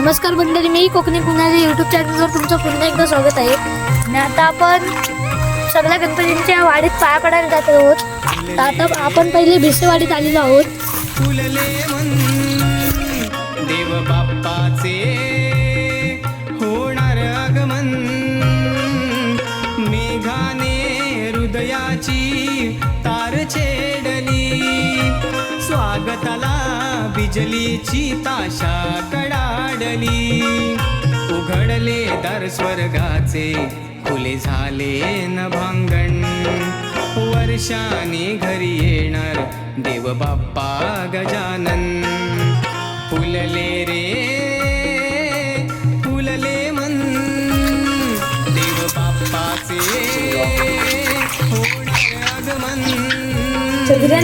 नमस्कार मंडळी मी कोकणी पुण्याच्या युट्यूब चॅनलवर तुमचं पुन्हा एकदा स्वागत आहे. आणि आता आपण सगळ्या गणपतींच्या वाडीत पाया पडायला जात आहोत. तर आता आपण पहिले भिसेवाडीत आलेलो आहोत. देव बाप्पाचे स्वर्गाचे खुले झाले न भांगण. वर्षाने घरी येणार देव बाप्पा गजानन. फुलले रे फुलले मन. देव बाप्पाचे आगमन. तर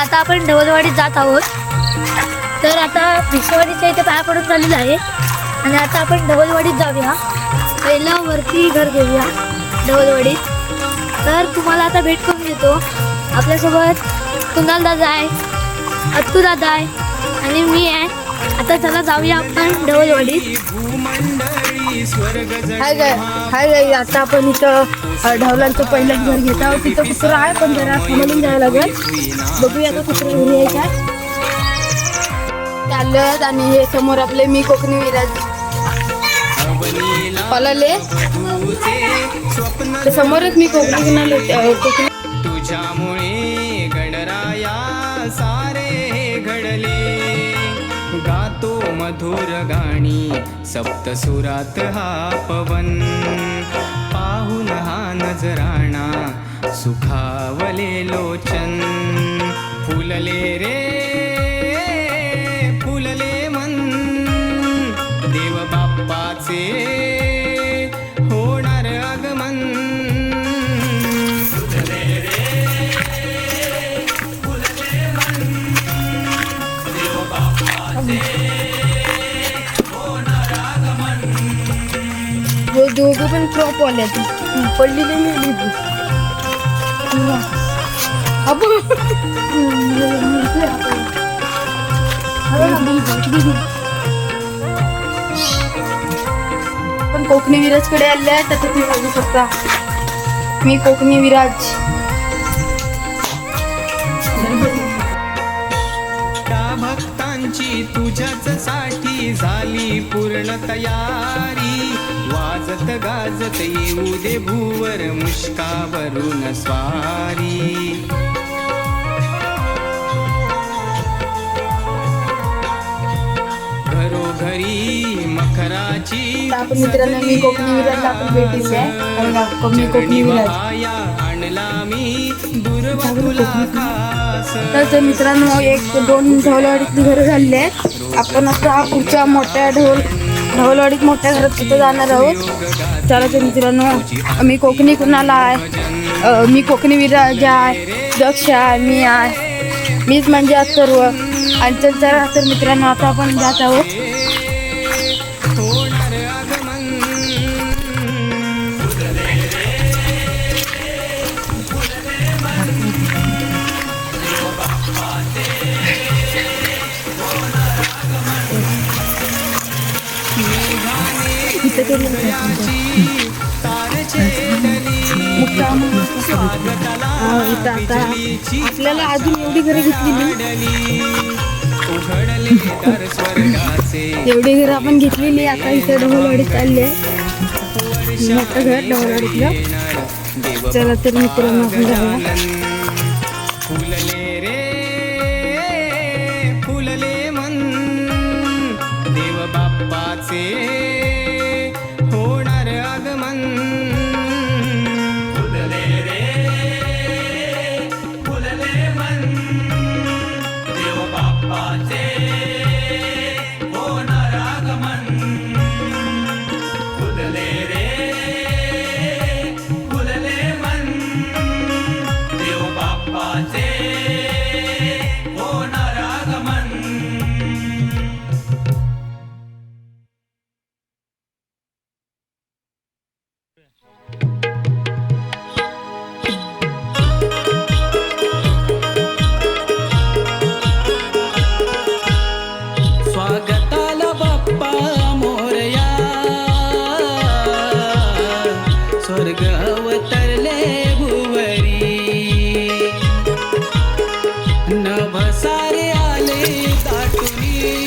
आता आपण ढवलवाडीत जात आहोत. तर आता विश्ववाडीच्या इथे पाया पडून झालेलं आहे. आणि आता आपण ढवलवाडीत जाऊया. पहिलं वरती घर घेऊया ढवलवाडीत तर तुम्हाला आता भेट करून देतो. आपल्यासोबत कुणाल दादा आहे अत्तू दादा आहे आणि मी आहे. आता चला जाऊया आपण ढवलवाडीत हाय गाय हाय गाई आता आपण इथं ढवलांचं पहिलंच घर घेत आहोत. तिथं कुत्रा आहे पण जरा थांबून जायला लागेल. बघूया आता कुत्रा घरी आहे काय चाललं आणि हे समोर आपले मी कोकणी विराज. पळाले. समोरच मी कोकणी कोकणी तुझ्यामुळे मधुर गाणी सप्तसुरात हा पवन. पाहून हा नजराणा सुखावले लोचन. फुलले रे जो पण क्रॉप आले पडलेले मी पण कोकणी विराजकडे आले आहे तर तुम्ही बघू शकता. मी कोकणी विराज. त्या भक्तांची तुझ्याच साठी झाली पूर्ण तयारी. वाजत गाजत येऊ दे भूवर मुष्कावरून स्वारी. घरोघरी मखराची तर आपण मित्रांनो मी कोकणी विराजला आपण आहे. कोकणी विराज तर एक दोन ढवलवाडीतली घरं झालेली आहेत. आपण आता पुढच्या मोठ्या ढोल ढवलवाडीत मोठ्या घरात तिथं जाणार आहोत. चला ते मित्रांनो मी कोकणी कुणाला आहे? मी कोकणी विराजा आहे दक्ष आहे मी आहे. मीच म्हणजे आज सर्व आणि तर चला तर मित्रांनो आता आपण जात आहोत. हो, इथं आता. आपल्याला अजून एवढी घरं घेतलेली एवढी घरं आपण घेतलेली आता इथं ढवलवाडीत चालली आहे. मोठं घर डोंगरवाडीतलं. चला तर मित्रांनो आपण जाऊया.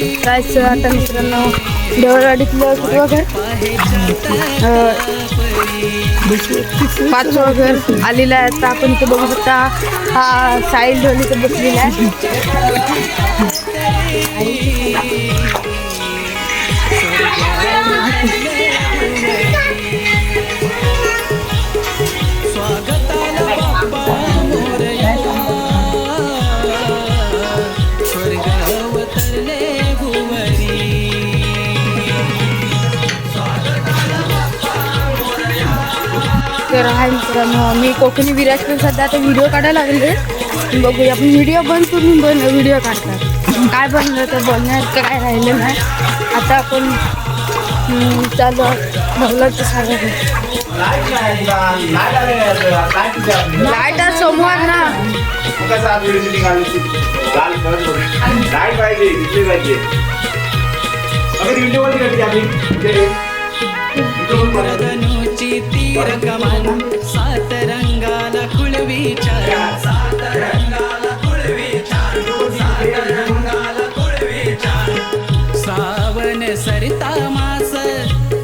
दाटुनी जायचं आता मित्रांनो देवळवाडीतलं कितवं घर पाच पाचवं घर आलेलं आहे आता आपण इथे बघू शकता हा साईल ढोली तर बसलेला आहे. तर हाय मित्रांनो मी कोकणी विराजपूर सध्या आता व्हिडिओ काढायला लागले. बघूया आपण व्हिडिओ बंद करून बन व्हिडिओ काढतात. काय बनलं तर बोलण्यात काय राहिलं नाही. आता आपण हम्म, चालू तर सांगा. लाइट समोर ना. लाइट पाहिजे इंद्रधनुची तीर कमान सात रंगाला खुळवीच्या सात रंगाला कुळवी सात रंगाला कुळवी चालू श्रावण सरिता मास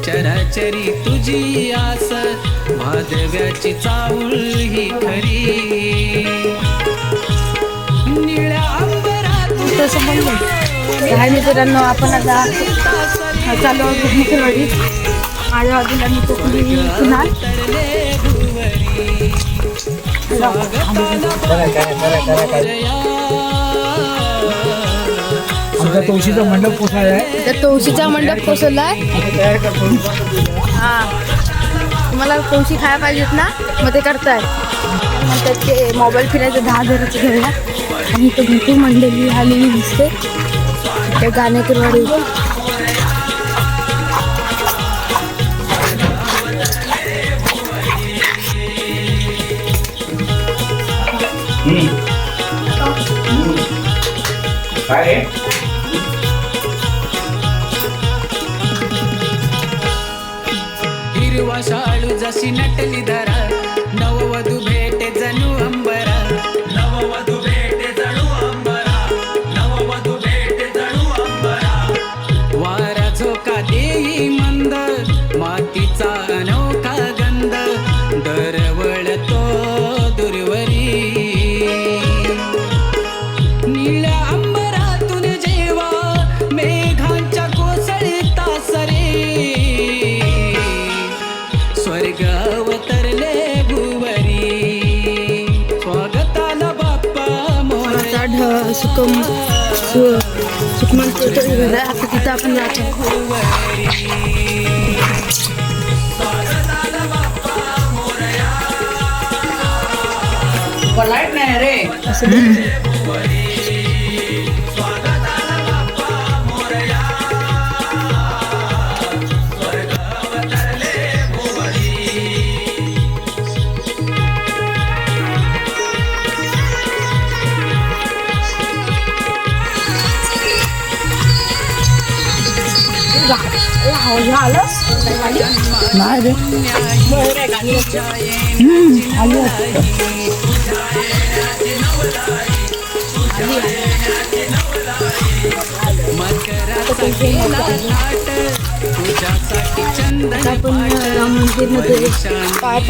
चराचरी तुझी आस. भादव्याची चावळ ही खरी. निळ्या अंबरात तसं म्हणलं हाय मित्रांनो आपण आता चालू आहोत माझ्या बाजूला मी कोकणी कुणाल आमचा तुळशीचा मंडप पोसाय आहे तर तुळशीचा मंडप कोसळलाय. तयार करतो हा. तुम्हाला तुळशी खायला पाहिजेत ना मग ते करताय. म्हणतात ते मोबाईल फिरायचं दहा हजाराचं घेऊया आणि तो भरपूर मंडळी आलेली दिसते. ते गाणेकरवाडी काय रे? हिरवा शाळू जशी नटली धरा नववधू भेटे जणू ढ सुकम सु सुकमनचं तरी घर आहे आता तिथं आपण जातो लाइट नाही रे नाही रे तुझ्यासाठी आपण राम मंदिरमध्ये पाय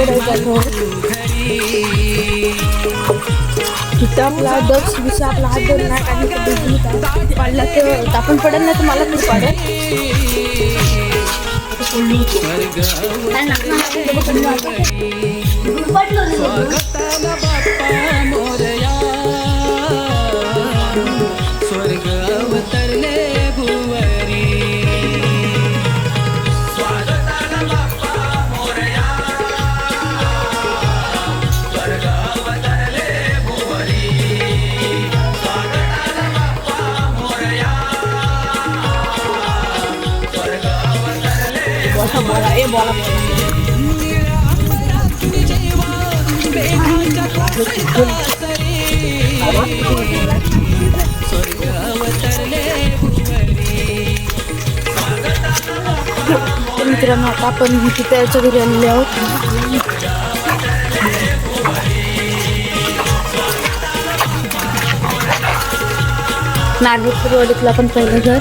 तिथं आपला दक्ष विषय आपला हात धरणार आणि तर आपण पडेल ना तर मला तरी पाडेल ¡Suscríbete al canal! मित्रांनो आता आपण किती त्याच्या घरी आलेले आहोत. नागपूर ओळखला पण पहिलं घर.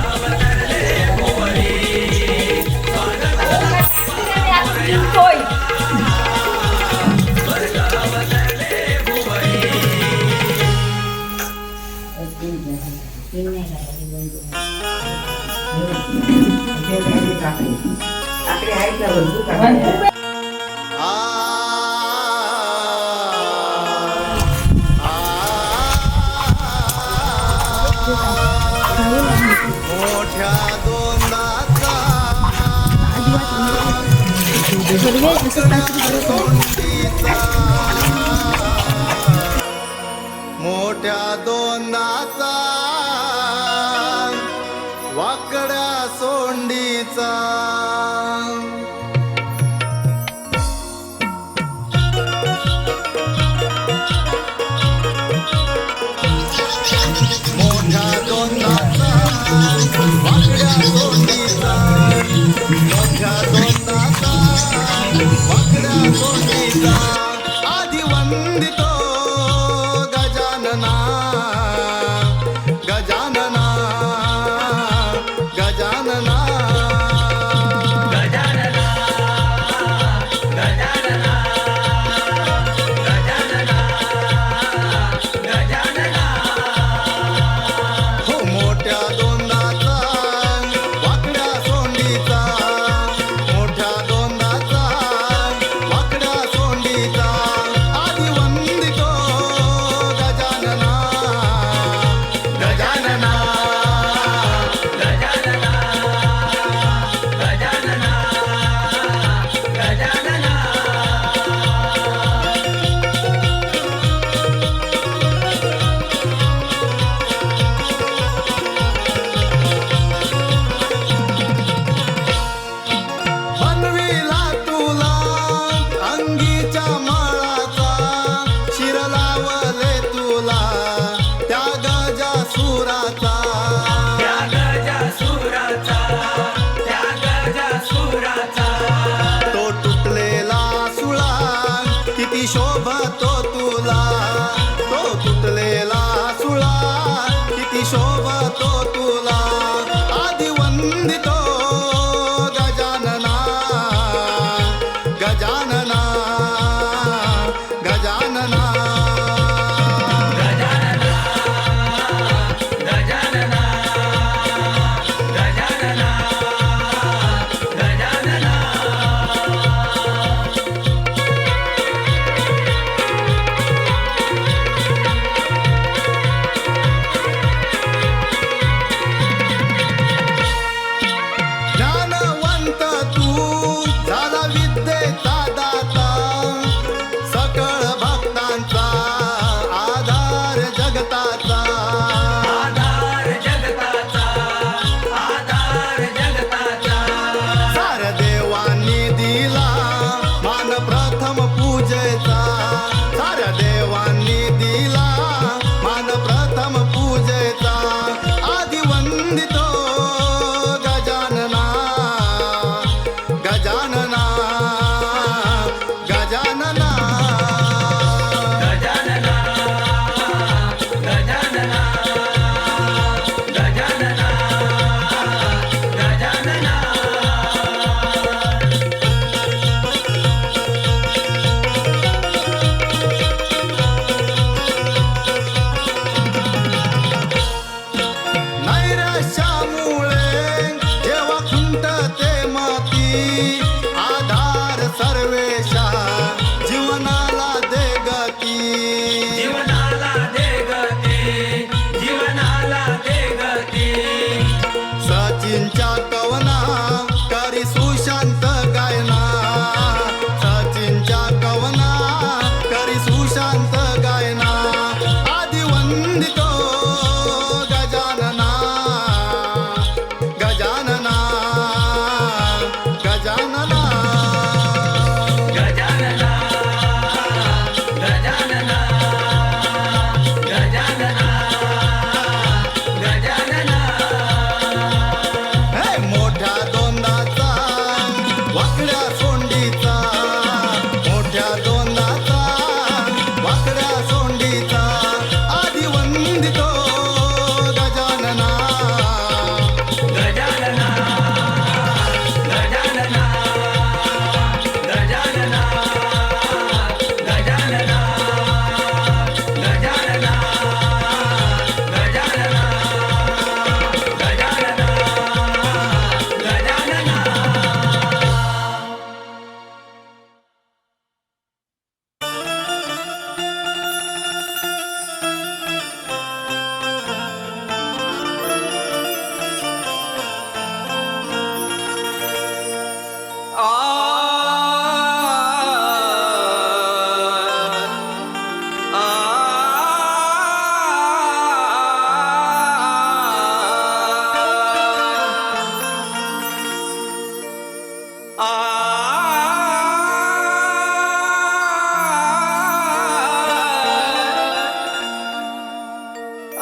मोठ्या दोनाचा मोठ्या वाकड्या सोंडीचा.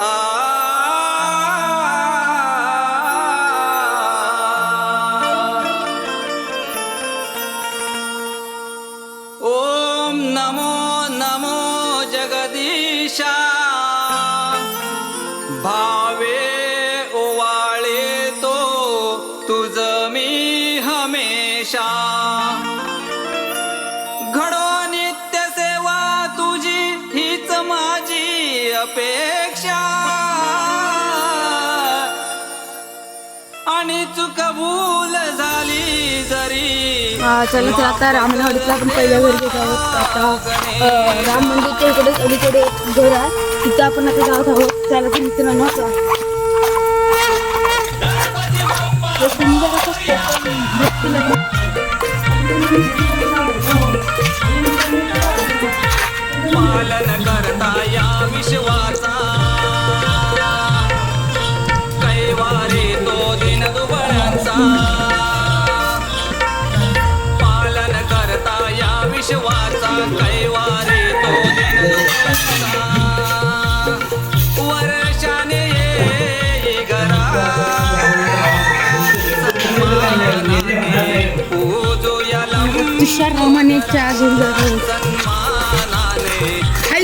Ah. चला तर आता रामनवाडीतला आपण पहिल्या घरी घेत आहोत. आता राम मंदिरच्या इकडे अलीकडे घर आहे. तिथं आपण आता जात आहोत. त्याला तर मित्रांनो आता सुंदर पालन करता या विश्वाचा. कैवारे तो दिन दुबळांचा विश्वाचा कैवारे तो दिन वर्षाने घरा। तुषार जात आहोत सन्मानाने हाय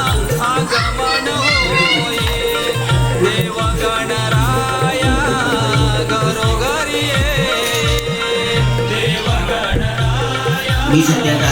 मी सध्या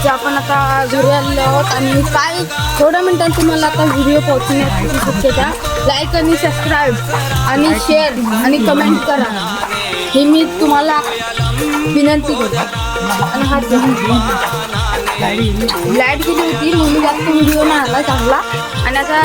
हाय आपण आता घरी आलेलो आहोत आणि काय थोड्या मिनिटांत तुम्हाला आता व्हिडिओ पोहोचण्याची शक्यता. लाईक आणि सबस्क्राईब आणि शेअर आणि कमेंट करा. हे मी तुम्हाला विनंती करतो. आणि हा लाइट गेली होती म्हणून जास्त व्हिडिओ नाही आला चांगला. आणि आता